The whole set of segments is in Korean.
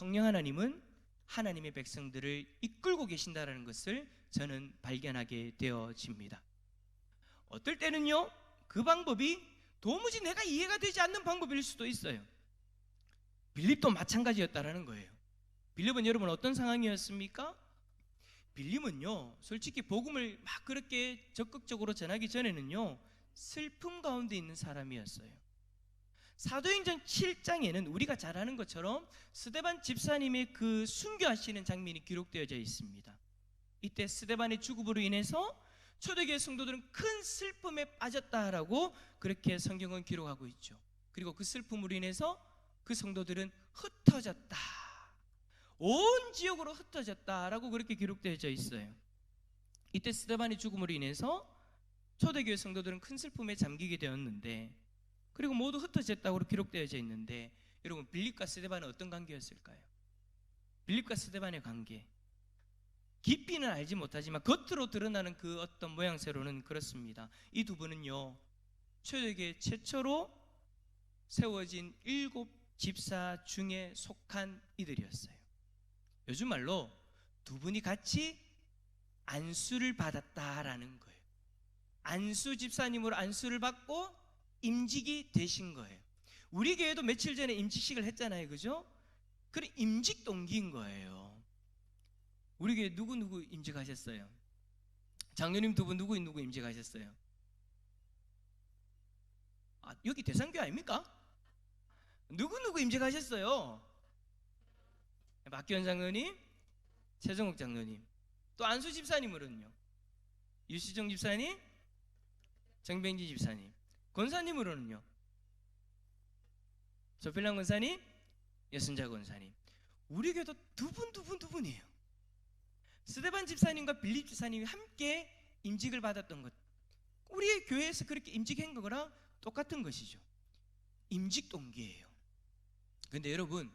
성령 하나님은 하나님의 백성들을 이끌고 계신다라는 것을 저는 발견하게 되어집니다. 어떨 때는요, 그 방법이 도무지 내가 이해가 되지 않는 방법일 수도 있어요. 빌립도 마찬가지였다라는 거예요. 빌립은 여러분 어떤 상황이었습니까? 빌립은요, 솔직히 복음을 막 그렇게 적극적으로 전하기 전에는요, 슬픔 가운데 있는 사람이었어요. 사도행전 7장에는 우리가 잘 아는 것처럼 스데반 집사님의 그 순교하시는 장면이 기록되어져 있습니다. 이때 스데반의 죽음으로 인해서 초대교회 성도들은 큰 슬픔에 빠졌다라고 그렇게 성경은 기록하고 있죠. 그리고 그 슬픔으로 인해서 그 성도들은 흩어졌다. 온 지역으로 흩어졌다라고 그렇게 기록되어져 있어요. 이때 스데반의 죽음으로 인해서 초대교회 성도들은 큰 슬픔에 잠기게 되었는데 그리고 모두 흩어졌다고 기록되어져 있는데 여러분 빌립과 스데반은 어떤 관계였을까요? 빌립과 스데반의 관계 깊이는 알지 못하지만 겉으로 드러나는 그 어떤 모양새로는 그렇습니다. 이 두 분은요 초대교회 최초로 세워진 일곱 집사 중에 속한 이들이었어요. 요즘 말로 두 분이 같이 안수를 받았다라는 거예요. 안수 집사님으로 안수를 받고 임직이 되신 거예요. 우리 교회도 며칠 전에 임직식을 했잖아요. 그죠? 그래 임직 동기인 거예요. 우리 교회 누구 누구 임직하셨어요? 장로님 두 분 누구 누구 임직하셨어요? 아, 여기 대상교 아닙니까? 누구 누구 임직하셨어요? 박기현 장로님, 최정욱 장로님, 또 안수 집사님으로는요. 유시정 집사님, 정병지 집사님, 권사님으로는요. 조필랑 권사님, 여순자 권사님. 우리 교도 두 분, 두 분, 두 분이에요. 스데반 집사님과 빌립 집사님이 함께 임직을 받았던 것. 우리의 교회에서 그렇게 임직한 거랑 똑같은 것이죠. 임직 동기예요. 근데 여러분,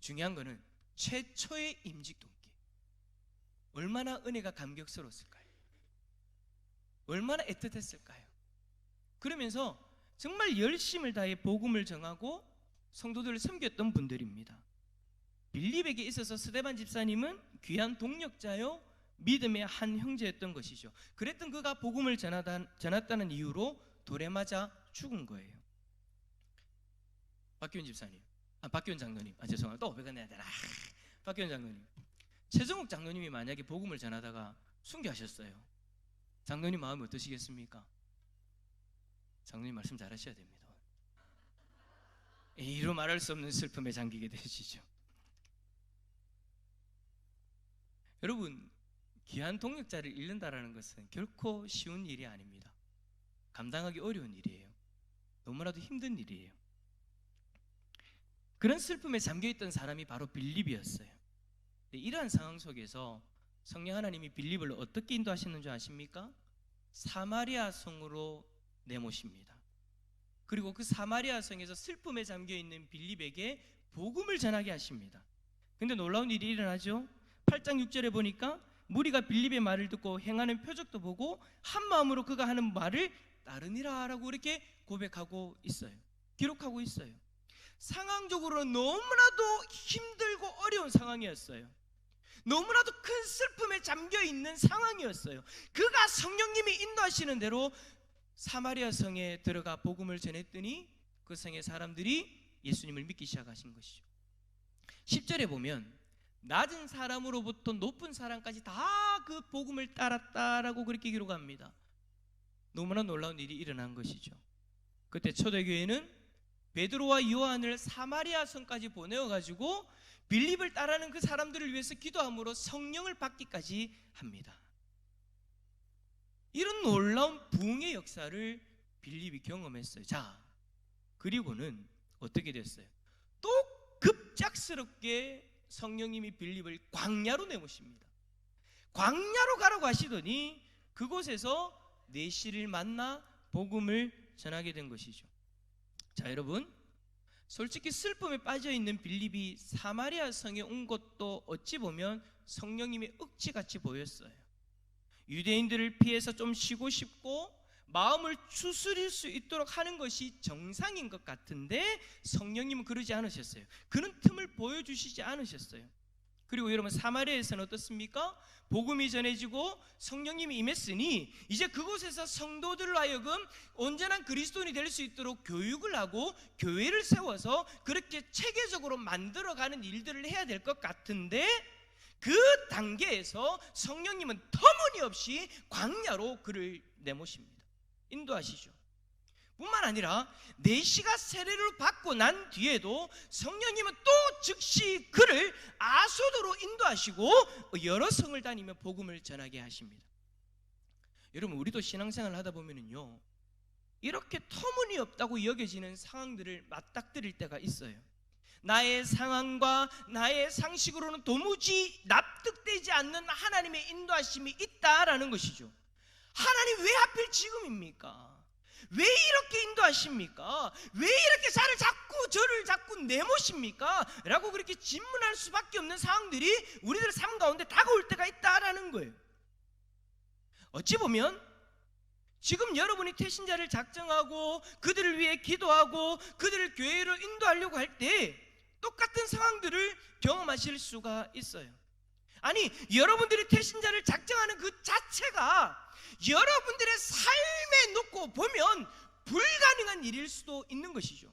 중요한 거는 최초의 임직 동기. 얼마나 은혜가 감격스러웠을까요? 얼마나 애틋했을까요? 그러면서 정말 열심을 다해 복음을 정하고 성도들을 섬겼던 분들입니다. 빌립에게 있어서 스데반 집사님은 귀한 동력자요 믿음의 한 형제였던 것이죠. 그랬던 그가 복음을 전하다, 전했다는 이유로 돌에 맞아 죽은 거예요. 박기훈 집사님, 아 박기훈 장로님, 아 죄송합니다. 또 내야 되나? 박기훈 장로님, 최정욱 장로님이 만약에 복음을 전하다가 순교하셨어요. 장로님 마음이 어떠시겠습니까? 장로님 말씀 잘하셔야 됩니다. 이로 말할 수 없는 슬픔에 잠기게 되시죠. 여러분 귀한 동력자를 잃는다라는 것은 결코 쉬운 일이 아닙니다. 감당하기 어려운 일이에요. 너무나도 힘든 일이에요. 그런 슬픔에 잠겨 있던 사람이 바로 빌립이었어요. 이러한 상황 속에서 성령 하나님이 빌립을 어떻게 인도하시는 줄 아십니까? 사마리아 성으로 내모십니다. 그리고 그 사마리아 성에서 슬픔에 잠겨 있는 빌립에게 복음을 전하게 하십니다. 근데 놀라운 일이 일어나죠. 8장 6절에 보니까 무리가 빌립의 말을 듣고 행하는 표적도 보고 한 마음으로 그가 하는 말을 따르니라라고 이렇게 고백하고 있어요. 기록하고 있어요. 상황적으로 너무나도 힘들고 어려운 상황이었어요. 너무나도 큰 슬픔에 잠겨 있는 상황이었어요. 그가 성령님이 인도하시는 대로 사마리아 성에 들어가 복음을 전했더니 그 성의 사람들이 예수님을 믿기 시작하신 것이죠. 10절에 보면 낮은 사람으로부터 높은 사람까지 다 그 복음을 따랐다라고 그렇게 기록합니다. 너무나 놀라운 일이 일어난 것이죠. 그때 초대교회는 베드로와 요한을 사마리아 성까지 보내어 가지고 빌립을 따르는 그 사람들을 위해서 기도함으로 성령을 받기까지 합니다. 이런 놀라운 부흥의 역사를 빌립이 경험했어요. 자, 그리고는 어떻게 됐어요? 또 급작스럽게 성령님이 빌립을 광야로 내모십니다. 광야로 가라고 하시더니 그곳에서 내시를 만나 복음을 전하게 된 것이죠. 자, 여러분. 솔직히 슬픔에 빠져 있는 빌립이 사마리아 성에 온 것도 어찌 보면 성령님의 억지같이 보였어요. 유대인들을 피해서 좀 쉬고 싶고 마음을 추스릴 수 있도록 하는 것이 정상인 것 같은데 성령님은 그러지 않으셨어요. 그런 틈을 보여주시지 않으셨어요. 그리고 여러분 사마리아에서는 어떻습니까? 복음이 전해지고 성령님이 임했으니 이제 그곳에서 성도들로 하여금 온전한 그리스도인이 될 수 있도록 교육을 하고 교회를 세워서 그렇게 체계적으로 만들어가는 일들을 해야 될 것 같은데 그 단계에서 성령님은 터무니없이 광야로 그를 내모십니다. 인도하시죠. 뿐만 아니라 내시가 세례를 받고 난 뒤에도 성령님은 또 즉시 그를 아소도로 인도하시고 여러 성을 다니며 복음을 전하게 하십니다. 여러분 우리도 신앙생활을 하다 보면은요 이렇게 터무니없다고 여겨지는 상황들을 맞닥뜨릴 때가 있어요. 나의 상황과 나의 상식으로는 도무지 납득되지 않는 하나님의 인도하심이 있다라는 것이죠. 하나님 왜 하필 지금입니까? 왜 이렇게 인도하십니까? 왜 이렇게 나를 자꾸 저를 자꾸 내모십니까? 라고 그렇게 질문할 수밖에 없는 상황들이 우리들 삶 가운데 다가올 때가 있다라는 거예요. 어찌 보면 지금 여러분이 태신자를 작정하고 그들을 위해 기도하고 그들을 교회로 인도하려고 할 때 똑같은 상황들을 경험하실 수가 있어요. 아니, 여러분들이 태신자를 작정하는 그 자체가 여러분들의 삶에 놓고 보면 불가능한 일일 수도 있는 것이죠.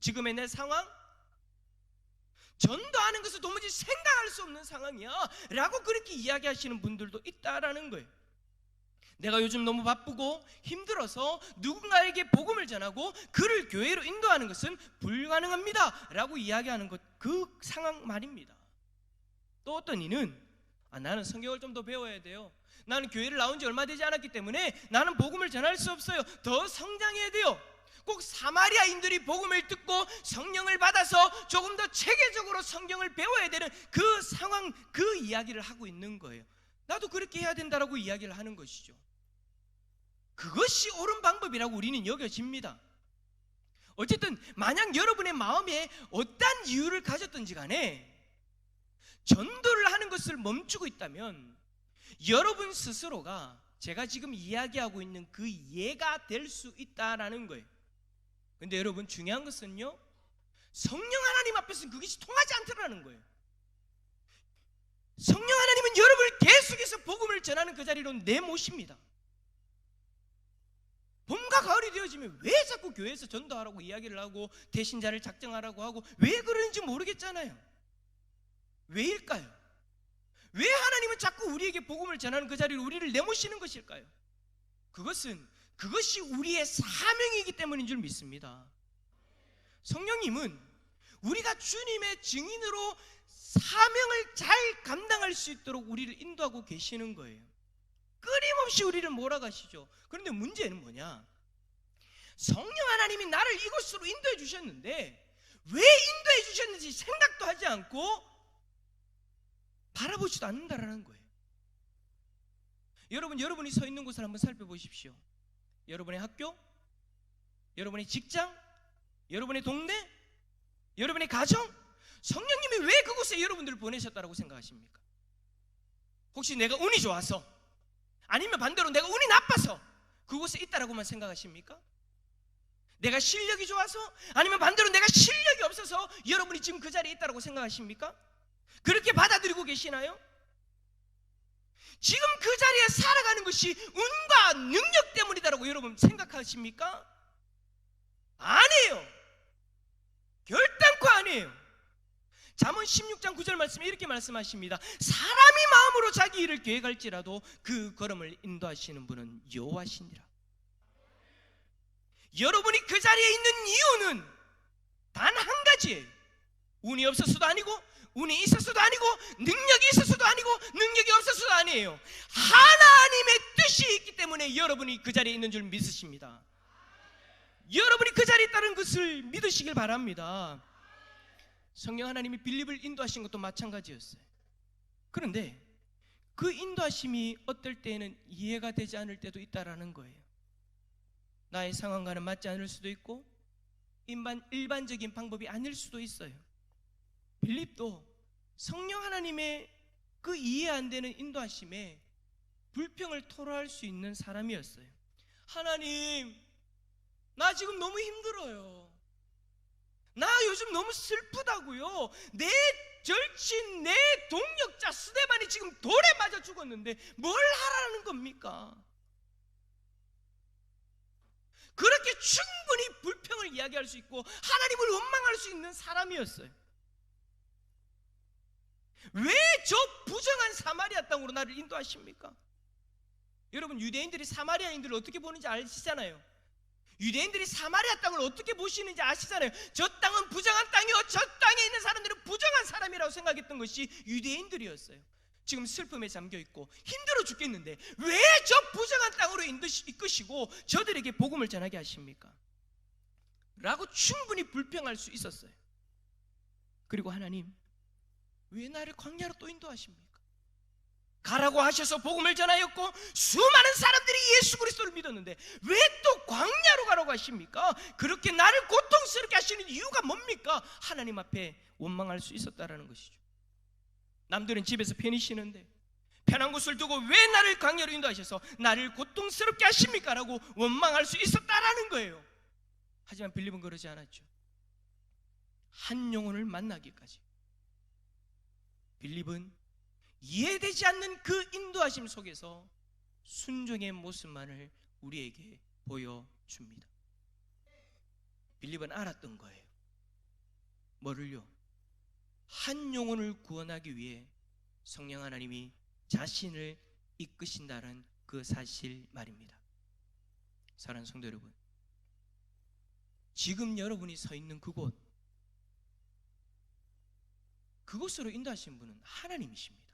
지금의 내 상황, 전도하는 것을 도무지 생각할 수 없는 상황이야. 라고 그렇게 이야기하시는 분들도 있다라는 거예요. 내가 요즘 너무 바쁘고 힘들어서 누군가에게 복음을 전하고 그를 교회로 인도하는 것은 불가능합니다. 라고 이야기하는 것, 그 상황 말입니다. 또 어떤 이는 아, 나는 성경을 좀 더 배워야 돼요. 나는 교회를 나온 지 얼마 되지 않았기 때문에 나는 복음을 전할 수 없어요. 더 성장해야 돼요. 꼭 사마리아인들이 복음을 듣고 성령을 받아서 조금 더 체계적으로 성경을 배워야 되는 그 상황, 그 이야기를 하고 있는 거예요. 나도 그렇게 해야 된다라고 이야기를 하는 것이죠. 그것이 옳은 방법이라고 우리는 여겨집니다. 어쨌든 만약 여러분의 마음에 어떤 이유를 가졌든지 간에 전도를 하는 것을 멈추고 있다면 여러분 스스로가 제가 지금 이야기하고 있는 그 예가 될 수 있다라는 거예요. 근데 여러분 중요한 것은요. 성령 하나님 앞에서는 그것이 통하지 않더라는 거예요. 성령 하나님은 여러분을 계속해서 복음을 전하는 그 자리로 내모십니다. 봄과 가을이 되어지면 왜 자꾸 교회에서 전도하라고 이야기를 하고 대신자를 작정하라고 하고 왜 그러는지 모르겠잖아요. 왜일까요? 왜 하나님은 자꾸 우리에게 복음을 전하는 그 자리를 우리를 내모시는 것일까요? 그것은 그것이 우리의 사명이기 때문인 줄 믿습니다. 성령님은 우리가 주님의 증인으로 사명을 잘 감당할 수 있도록 우리를 인도하고 계시는 거예요. 끊임없이 우리를 몰아가시죠. 그런데 문제는 뭐냐? 성령 하나님이 나를 이곳으로 인도해 주셨는데 왜 인도해 주셨는지 생각도 하지 않고 바라보지도 않는다라는 거예요. 여러분, 여러분이 서 있는 곳을 한번 살펴보십시오. 여러분의 학교, 여러분의 직장, 여러분의 동네, 여러분의 가정, 성령님이 왜 그곳에 여러분들을 보내셨다고 생각하십니까? 혹시 내가 운이 좋아서 아니면 반대로 내가 운이 나빠서 그곳에 있다라고만 생각하십니까? 내가 실력이 좋아서 아니면 반대로 내가 실력이 없어서 여러분이 지금 그 자리에 있다라고 생각하십니까? 그렇게 받아들이고 계시나요? 지금 그 자리에 살아가는 것이 운과 능력 때문이다라고 여러분 생각하십니까? 아니에요. 결단코 아니에요. 잠언 16장 9절 말씀에 이렇게 말씀하십니다. 사람이 마음으로 자기 일을 계획할지라도 그 걸음을 인도하시는 분은 여호와시니라. 여러분이 그 자리에 있는 이유는 단 한 가지예요. 운이 없어서도 아니고 운이 있어서도 아니고 능력이 있어서도 아니고 능력이 없어서도 아니에요. 하나님의 뜻이 있기 때문에 여러분이 그 자리에 있는 줄 믿으십니다. 여러분이 그 자리에 있다는 것을 믿으시길 바랍니다. 성령 하나님이 빌립을 인도하신 것도 마찬가지였어요. 그런데 그 인도하심이 어떨 때에는 이해가 되지 않을 때도 있다라는 거예요. 나의 상황과는 맞지 않을 수도 있고 일반, 일반적인 방법이 아닐 수도 있어요. 빌립도 성령 하나님의 그 이해 안 되는 인도하심에 불평을 토로할 수 있는 사람이었어요. 하나님, 나 지금 너무 힘들어요. 나 요즘 너무 슬프다고요. 내 절친, 내 동력자 스데반이 지금 돌에 맞아 죽었는데 뭘 하라는 겁니까? 그렇게 충분히 불평을 이야기할 수 있고 하나님을 원망할 수 있는 사람이었어요. 왜 저 부정한 사마리아 땅으로 나를 인도하십니까? 여러분 유대인들이 사마리아인들을 어떻게 보는지 아시잖아요. 유대인들이 사마리아 땅을 어떻게 보시는지 아시잖아요. 저 땅은 부정한 땅이요. 저 땅에 있는 사람들은 부정한 사람이라고 생각했던 것이 유대인들이었어요. 지금 슬픔에 잠겨 있고 힘들어 죽겠는데 왜 저 부정한 땅으로 이끄시고 저들에게 복음을 전하게 하십니까? 라고 충분히 불평할 수 있었어요. 그리고 하나님 왜 나를 광야로 또 인도하십니까? 가라고 하셔서 복음을 전하였고 수많은 사람들이 예수 그리스도를 믿었는데 왜 또 광야로 가라고 하십니까? 그렇게 나를 고통스럽게 하시는 이유가 뭡니까? 하나님 앞에 원망할 수 있었다라는 것이죠. 남들은 집에서 편히 쉬는데 편한 곳을 두고 왜 나를 광야로 인도하셔서 나를 고통스럽게 하십니까? 라고 원망할 수 있었다라는 거예요. 하지만 빌립은 그러지 않았죠. 한 영혼을 만나기까지. 빌립은 이해되지 않는 그 인도하심 속에서 순종의 모습만을 우리에게 보여줍니다. 빌립은 알았던 거예요. 뭐를요? 한 영혼을 구원하기 위해 성령 하나님이 자신을 이끄신다는 그 사실 말입니다. 사랑하는 성도 여러분, 지금 여러분이 서 있는 그곳, 그곳으로 인도하신 분은 하나님이십니다.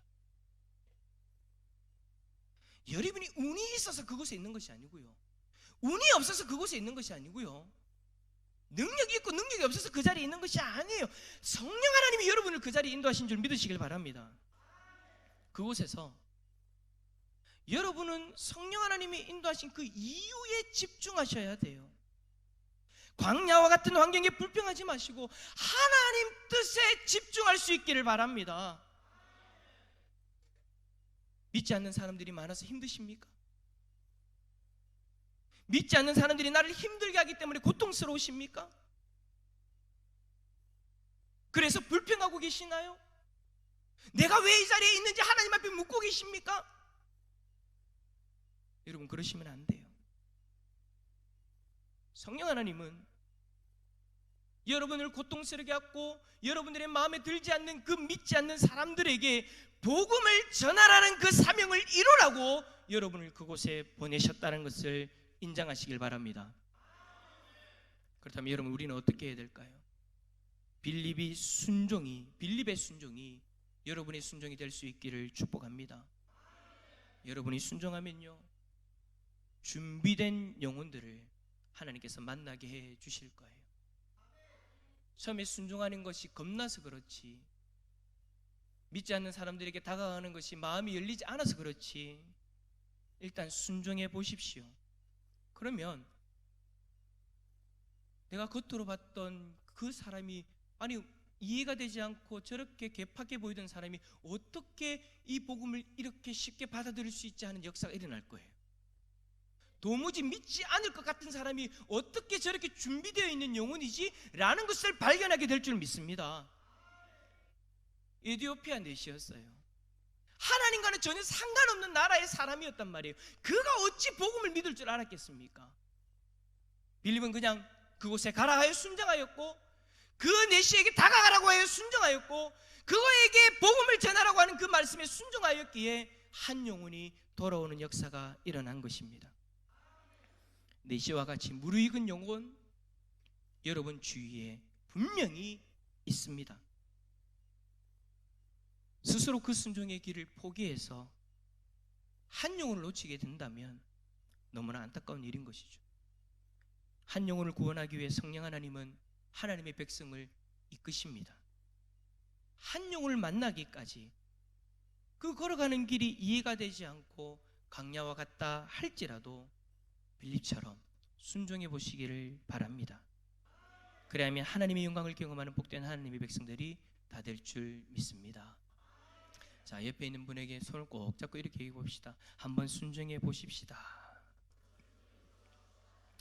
여러분이 운이 있어서 그곳에 있는 것이 아니고요. 운이 없어서 그곳에 있는 것이 아니고요. 능력이 있고 능력이 없어서 그 자리에 있는 것이 아니에요. 성령 하나님이 여러분을 그 자리에 인도하신 줄 믿으시길 바랍니다. 그곳에서 여러분은 성령 하나님이 인도하신 그 이유에 집중하셔야 돼요. 광야와 같은 환경에 불평하지 마시고 하나님 뜻에 집중할 수 있기를 바랍니다. 믿지 않는 사람들이 많아서 힘드십니까? 믿지 않는 사람들이 나를 힘들게 하기 때문에 고통스러우십니까? 그래서 불평하고 계시나요? 내가 왜 이 자리에 있는지 하나님 앞에 묻고 계십니까? 여러분 그러시면 안 돼요. 성령 하나님은 여러분을 고통스럽게 하고 여러분들의 마음에 들지 않는 그 믿지 않는 사람들에게 복음을 전하라는 그 사명을 이루라고 여러분을 그곳에 보내셨다는 것을 인정하시길 바랍니다. 그렇다면 여러분 우리는 어떻게 해야 될까요? 빌립이 순종이 빌립의 순종이 여러분의 순종이 될 수 있기를 축복합니다. 여러분이 순종하면요 준비된 영혼들을 하나님께서 만나게 해 주실 거예요. 처음에 순종하는 것이 겁나서 그렇지 믿지 않는 사람들에게 다가가는 것이 마음이 열리지 않아서 그렇지 일단 순종해 보십시오. 그러면 내가 겉으로 봤던 그 사람이 아니 이해가 되지 않고 저렇게 개팍해 보이던 사람이 어떻게 이 복음을 이렇게 쉽게 받아들일 수 있지 하는 역사가 일어날 거예요. 도무지 믿지 않을 것 같은 사람이 어떻게 저렇게 준비되어 있는 영혼이지? 라는 것을 발견하게 될 줄 믿습니다. 에디오피아 넷이었어요. 하나님과는 전혀 상관없는 나라의 사람이었단 말이에요. 그가 어찌 복음을 믿을 줄 알았겠습니까? 빌립은 그냥 그곳에 가라 하여 순정하였고 그 내시에게 다가가라고 하여 순정하였고 그거에게 복음을 전하라고 하는 그 말씀에 순종하였기에 한 영혼이 돌아오는 역사가 일어난 것입니다. 내시와 같이 무르익은 영혼 여러분 주위에 분명히 있습니다. 스스로 그 순종의 길을 포기해서 한 영혼을 놓치게 된다면 너무나 안타까운 일인 것이죠. 한 영혼을 구원하기 위해 성령 하나님은 하나님의 백성을 이끄십니다. 한 영혼을 만나기까지 그 걸어가는 길이 이해가 되지 않고 강야와 같다 할지라도 빌립처럼 순종해 보시기를 바랍니다. 그래야면 하나님의 영광을 경험하는 복된 하나님의 백성들이 다 될 줄 믿습니다. 자, 옆에 있는 분에게 손을 꼭 잡고 이렇게 얘기해 봅시다. 한번 순종해 보십시다.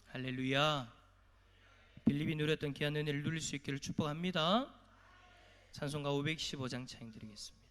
할렐루야. 빌립이 누렸던 귀한 은혜를 누릴 수 있기를 축복합니다. 찬송가 515장 차임 드리겠습니다.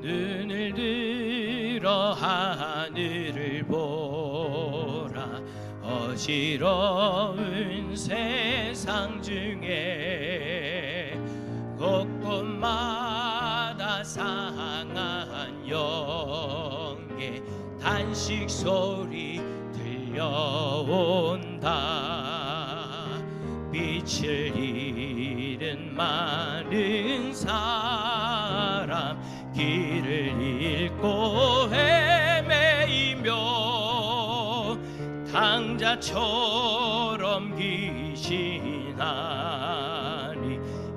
눈을 들어 하늘을 보라 어지러운 세상 중에 단식 소리 들려온다. 빛을 잃은 많은 사람 길을 잃고 헤매이며 당자처럼 귀신하니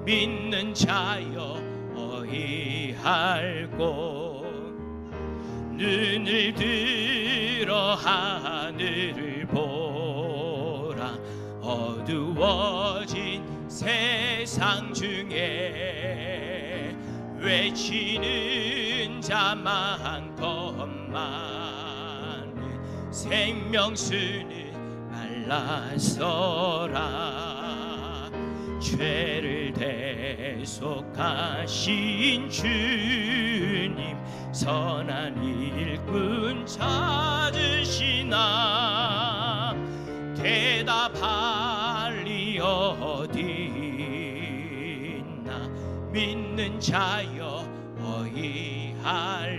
믿는 자여 어이할꼬 눈을 들어 하늘을 보라. 어두워진 세상 중에 외치는 자 많건만은 생명수는 말라서라 죄를 대속하신 주님 선한 일꾼 찾으시나. 대답할 리 어딨나. 믿는 자여 어이할꼬